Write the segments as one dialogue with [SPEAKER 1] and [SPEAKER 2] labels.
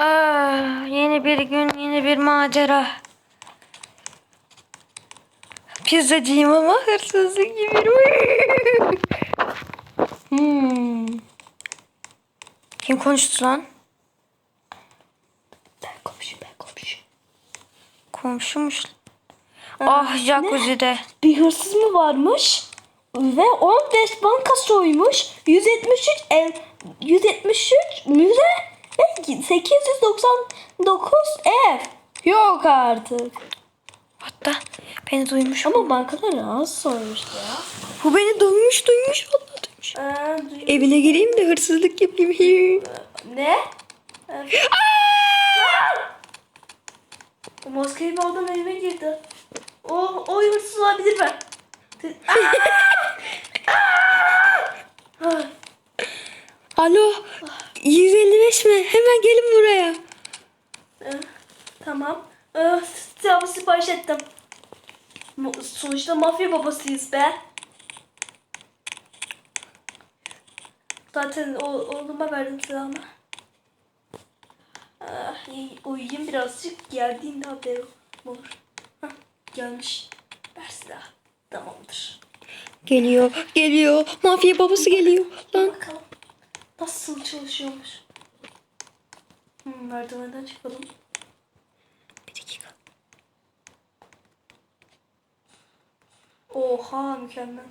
[SPEAKER 1] Ah, yeni bir gün, yeni bir macera. Pizzacıyım ama hırsızlık gibi. hmm. Kim konuştu lan?
[SPEAKER 2] Ben komşu ben komşu.
[SPEAKER 1] Komşumuş. Ah, jacuzzi'de.
[SPEAKER 2] Bir hırsız mı varmış? Ve 15 banka soymuş. 173 ev 173 müze 899 ev. Yok artık.
[SPEAKER 1] Hatta beni duymuş.
[SPEAKER 2] Ama bankaları az soymuş ya.
[SPEAKER 1] Bu beni duymuş, duymuş. Allah duymuş.
[SPEAKER 2] Ee,
[SPEAKER 1] Evine gireyim de hırsızlık yapayım.
[SPEAKER 2] ne? Ee, o maskeli bir adam evime girdi. O, o hırsız olabilir ben. Ay.
[SPEAKER 1] Alo. 155 mi? Hemen gelin buraya.
[SPEAKER 2] Ee, tamam. Ee, silahımı sipariş ettim. Mu- Sonuçta mafya babasıyız be. Zaten o, oğluma verdim silahımı. Ah, uyuyayım birazcık. Geldiğinde haberim olur. Hah, gelmiş. Ver silah. Tamamdır.
[SPEAKER 1] Geliyor, geliyor. Mafya babası geliyor. Lan.
[SPEAKER 2] Bakalım. Nasıl çalışıyormuş. Hmm, merdivenden çıkalım.
[SPEAKER 1] Bir dakika.
[SPEAKER 2] Oha mükemmel.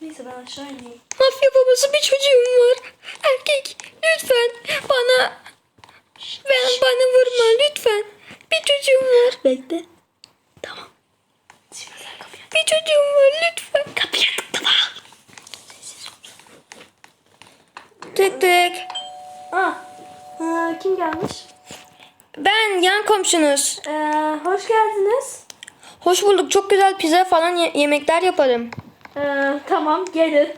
[SPEAKER 2] Neyse ben aşağı ineyim.
[SPEAKER 1] Mafya babası bir çocuğum var. Erkek. Lütfen bana ben bana vurma lütfen. Bir çocuğum var.
[SPEAKER 2] Bekle. Tamam. Şimdi sen kapıyı
[SPEAKER 1] Bir çocuğum var lütfen.
[SPEAKER 2] Kapıyı tıklama. Sessiz ol.
[SPEAKER 1] Tık tık.
[SPEAKER 2] Ah. Kim gelmiş?
[SPEAKER 1] Ben yan komşunuz.
[SPEAKER 2] Ee, hoş geldiniz.
[SPEAKER 1] Hoş bulduk. Çok güzel pizza falan ye- yemekler yaparım.
[SPEAKER 2] Ee, tamam gelin.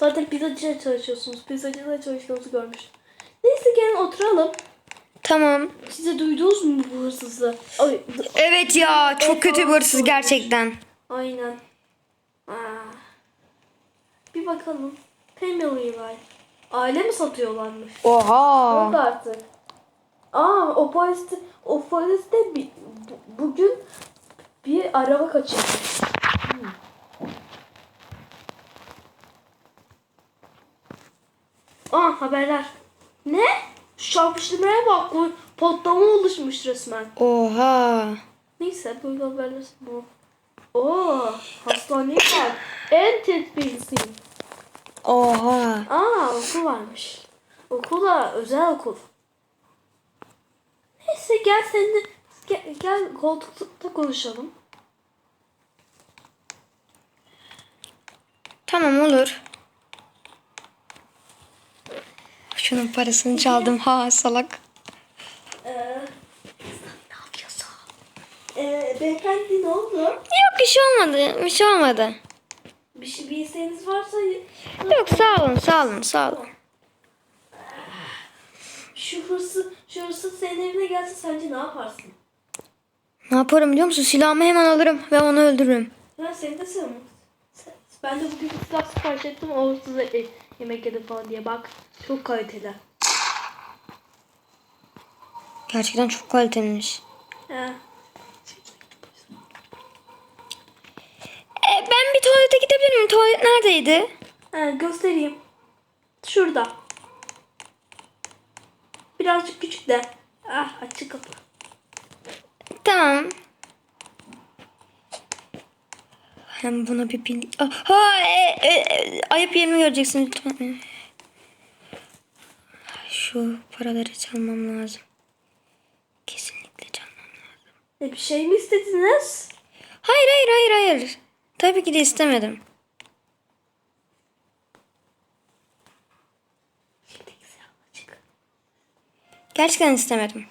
[SPEAKER 2] Zaten pizzacıda çalışıyorsunuz. Pizzacıda çalıştığınızı görmüş. Neyse gelin oturalım.
[SPEAKER 1] Tamam.
[SPEAKER 2] Size duydunuz mu bu hırsızlığı? Ay,
[SPEAKER 1] Evet ya çok kötü bir hırsız gerçekten.
[SPEAKER 2] Aynen. Aa. Bir bakalım. Family var. Aile mi satıyorlarmış?
[SPEAKER 1] Oha.
[SPEAKER 2] Yok artık. Aa o poliste, o poliste bir araba kaçırdı. Hmm. Aa haberler. Ne? Çarpıştırmaya bak. bu Patlama oluşmuş resmen.
[SPEAKER 1] Oha.
[SPEAKER 2] Neyse böyle haberler bu. Oo, hastaneye bak. En tedbirlisiyim.
[SPEAKER 1] Oha.
[SPEAKER 2] Aa okul varmış. Okul da özel okul. Neyse gel seninle gel, gel koltukta konuşalım.
[SPEAKER 1] Tamam olur. Şunun parasını çaldım ha salak.
[SPEAKER 2] Ee, ne yapıyorsun? Ee, beyefendi ne oldu?
[SPEAKER 1] Yok bir şey olmadı. Bir şey olmadı.
[SPEAKER 2] Bir, şey, bir isteğiniz varsa
[SPEAKER 1] Yok sağ olun sağ olun sağ olun.
[SPEAKER 2] şu hırsız, şu hırsız senin evine gelse sence ne yaparsın?
[SPEAKER 1] Ne yaparım biliyor musun? Silahımı hemen alırım ve onu öldürürüm.
[SPEAKER 2] Ben senin de sen Ben de bugün silah sipariş ettim. O hırsıza e, yemek yedim falan diye bak. Çok kaliteli.
[SPEAKER 1] Gerçekten çok kaliteliymiş.
[SPEAKER 2] He.
[SPEAKER 1] E, ben bir tuvalete gidebilir miyim? Tuvalet neredeydi?
[SPEAKER 2] He, göstereyim. Şurada. Birazcık küçük de. Ah açık kapı.
[SPEAKER 1] Tamam. Hem buna bir bil... Ah, Ha, e, e, e, ayıp yerimi göreceksin lütfen. Şu paraları çalmam lazım. Kesinlikle çalmam lazım.
[SPEAKER 2] E, bir şey mi istediniz?
[SPEAKER 1] Hayır hayır hayır hayır. Tabii ki de istemedim. Gerçekten istemedim.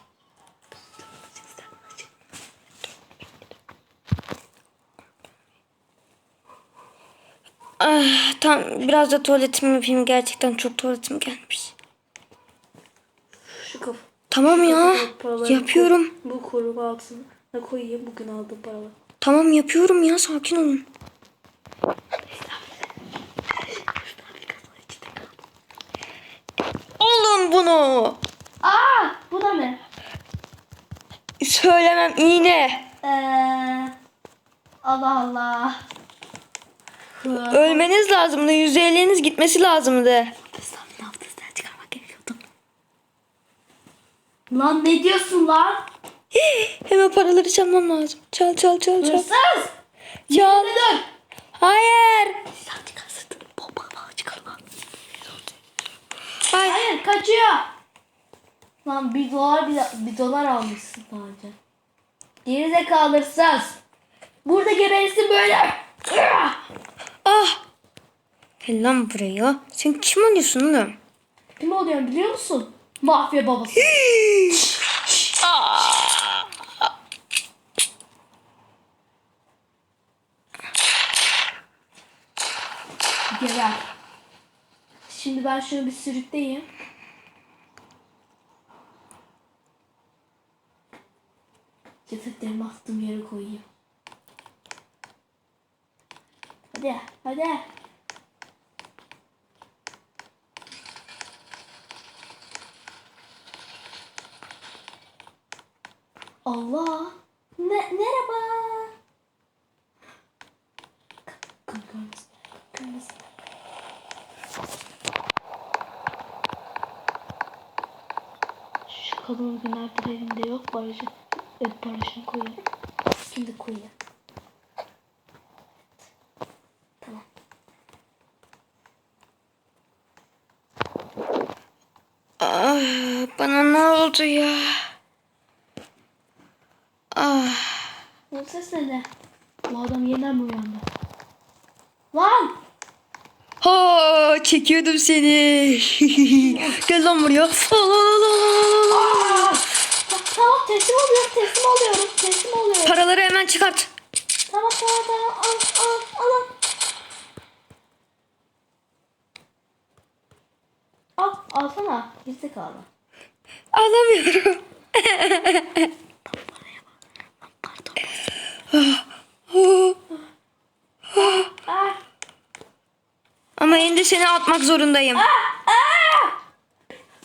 [SPEAKER 1] Ah, tam biraz da tuvaletimi yapayım. Gerçekten çok tuvaletim gelmiş.
[SPEAKER 2] Şu kapı.
[SPEAKER 1] Tamam ya.
[SPEAKER 2] Paraları
[SPEAKER 1] Yapıyorum.
[SPEAKER 2] koy- Bu koruma altına koyayım bugün aldığım paraları.
[SPEAKER 1] Tamam yapıyorum ya. Sakin olun. Oğlum bu bunu.
[SPEAKER 2] Aa bu da ne?
[SPEAKER 1] Söylemem iğne.
[SPEAKER 2] Ee, Allah Allah.
[SPEAKER 1] Ölmeniz lazımdı. %50'niz gitmesi lazımdı.
[SPEAKER 2] Stamina abdestten çıkarmak gerekiyordu. Lan ne diyorsun lan?
[SPEAKER 1] Hemen paraları çalmam lazım. Çal çal çal çal.
[SPEAKER 2] Hırsız!
[SPEAKER 1] Çal.
[SPEAKER 2] Dur?
[SPEAKER 1] Hayır.
[SPEAKER 2] Sen çıkarsın. Bomba falan çıkar lan.
[SPEAKER 1] Hayır.
[SPEAKER 2] Hayır kaçıyor. Lan bir dolar bile bir dolar almışsın daha önce. Geri zekalı hırsız. Burada geberirsin böyle.
[SPEAKER 1] Gel lan buraya. Sen kim oluyorsun oğlum?
[SPEAKER 2] Kim oluyorum biliyor musun? Mafya babası. Geber. Şimdi ben şunu bir sürükleyeyim. Cesetlerimi attığım yere koyayım. Hadi, hadi. Allah. Ne, merhaba. Kırmızı, kırmızı. Şu kadın günlerdir evinde yok. Barajı, evet, barajını koyayım. Şimdi. Tamam.
[SPEAKER 1] Ah, bana ne oldu ya? Ah.
[SPEAKER 2] Bu ses ne? Bu adam yeniden mi uyandı? Lan!
[SPEAKER 1] Ha, çekiyordum seni. Gel lan buraya. Al, al, al, al, al, al.
[SPEAKER 2] Aa! Tamam teslim oluyorum, teslim oluyorum, teslim oluyorum.
[SPEAKER 1] Paraları hemen çıkart.
[SPEAKER 2] Tamam tamam tamam al al al. Al alsana. Bizde kaldı.
[SPEAKER 1] Alamıyorum. Ama de seni atmak zorundayım.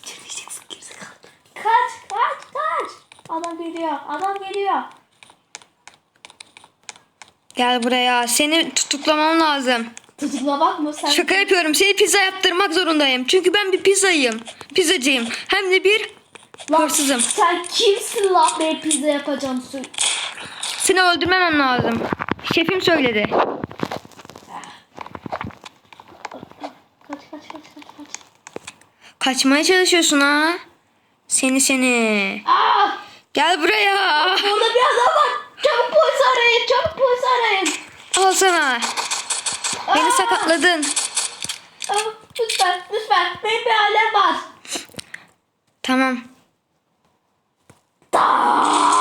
[SPEAKER 2] Çekeceksin gerizekalı. Kaç kaç kaç. Adam geliyor adam geliyor.
[SPEAKER 1] Gel buraya. Seni tutuklamam lazım.
[SPEAKER 2] Tutuklamak mı sen?
[SPEAKER 1] Şaka yapıyorum. Seni pizza yaptırmak zorundayım. Çünkü ben bir pizzayım. Pizzacıyım. Hem de bir
[SPEAKER 2] Lan,
[SPEAKER 1] hırsızım.
[SPEAKER 2] Sen kimsin lan ben pizza yapacağım söyle.
[SPEAKER 1] Seni öldürmemem lazım. Şefim söyledi.
[SPEAKER 2] Kaç kaç kaç kaç kaç.
[SPEAKER 1] Kaçmaya çalışıyorsun ha? Seni seni.
[SPEAKER 2] Aa!
[SPEAKER 1] Gel buraya.
[SPEAKER 2] Burada bir adam var. Çabuk polis arayın çabuk polis arayın.
[SPEAKER 1] Al sana. Beni
[SPEAKER 2] Aa!
[SPEAKER 1] sakatladın.
[SPEAKER 2] Aa, Lütfen lütfen benim bir alem var.
[SPEAKER 1] Tamam.
[SPEAKER 2] Da!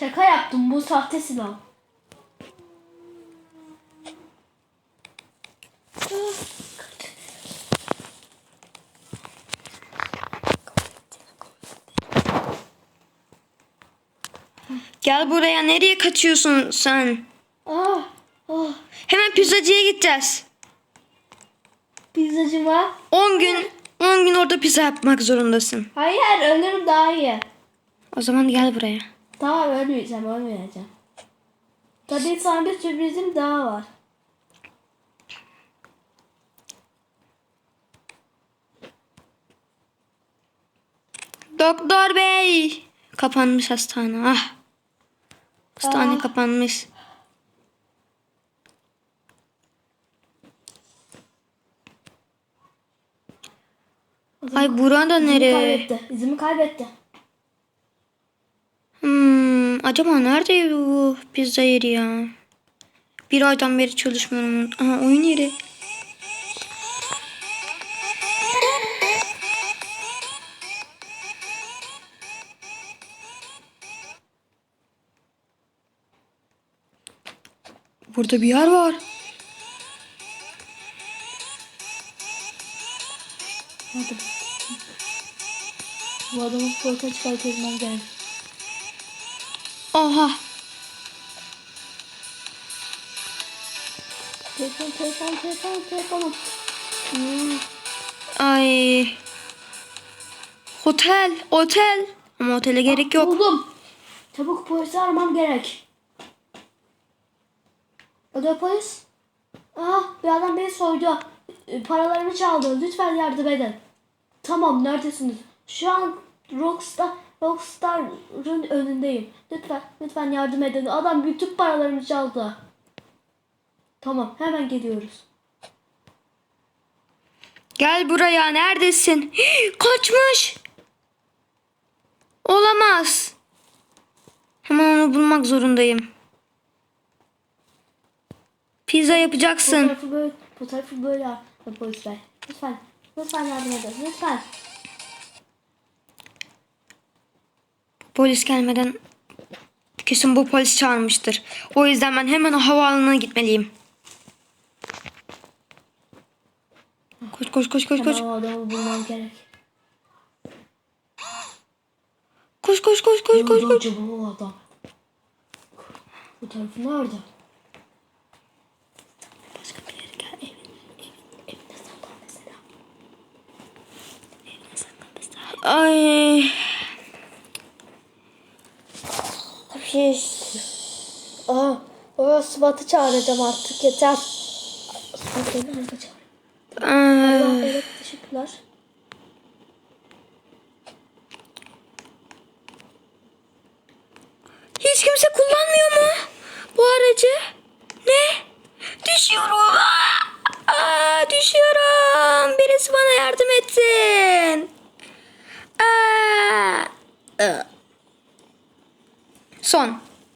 [SPEAKER 2] Şaka yaptım bu sahte silah.
[SPEAKER 1] Gel buraya. Nereye kaçıyorsun sen?
[SPEAKER 2] Ah, ah.
[SPEAKER 1] Hemen pizzacıya gideceğiz.
[SPEAKER 2] Pizzacı var.
[SPEAKER 1] 10 gün 10 gün orada pizza yapmak zorundasın.
[SPEAKER 2] Hayır ölürüm daha iyi.
[SPEAKER 1] O zaman gel buraya.
[SPEAKER 2] Tamam ölmeyeceğim ölmeyeceğim. Tabii sana bir sürprizim daha var.
[SPEAKER 1] Doktor bey. Kapanmış hastane. Ah. Hastane
[SPEAKER 2] Ah.
[SPEAKER 1] kapanmış. Ay burada
[SPEAKER 2] İzimi
[SPEAKER 1] nere?
[SPEAKER 2] kaybetti. İzimi kaybetti.
[SPEAKER 1] Hmm, acaba nerede bu pizza yeri ya? Bir aydan beri çalışmıyorum. Aha oyun yeri. Burada bir yer var.
[SPEAKER 2] Hadi. Bu adamı porta çıkartmam gerek.
[SPEAKER 1] Oha.
[SPEAKER 2] Telefon telefon telefon telefonum. Hmm.
[SPEAKER 1] Ay. Otel, otel. Ama otele gerek yok.
[SPEAKER 2] Buldum. Çabuk polisi aramam gerek. Alo polis. Aa bir adam beni soydu. E, Paralarımı çaldı. Lütfen yardım edin. Tamam neredesiniz? Şu an Rockstar Rockstar'ın önündeyim. Lütfen lütfen yardım edin. Adam bütün paralarımı çaldı. Tamam hemen geliyoruz.
[SPEAKER 1] Gel buraya neredesin? Kaçmış. Olamaz. Hemen onu bulmak zorundayım. Pizza yapacaksın.
[SPEAKER 2] Böyle, fotoğrafı böyle al polis bey. Lütfen, lütfen yardım edin. Lütfen.
[SPEAKER 1] Polis gelmeden kesin bu polis çağırmıştır. O yüzden ben hemen o havaalanına gitmeliyim. Koş koş koş koş koş.
[SPEAKER 2] Adamı bulmam gerek.
[SPEAKER 1] Koş koş koş koş koş koş.
[SPEAKER 2] acaba o adam? Fotoğrafı nerede? Başka bir yere gel. Evin, evin, evinde saklan mesela. Evinde saklan mesela.
[SPEAKER 1] Ay.
[SPEAKER 2] Aa, o SWAT'ı çağıracağım artık yeter. SWAT beni arada çağır.
[SPEAKER 1] Aa,
[SPEAKER 2] Evet teşekkürler.
[SPEAKER 1] Hiç kimse kullanmıyor mu bu aracı? Ne? Düşüyorum. Aa, düşüyorum. Birisi bana yardım etsin. Aa. Aa. Сон.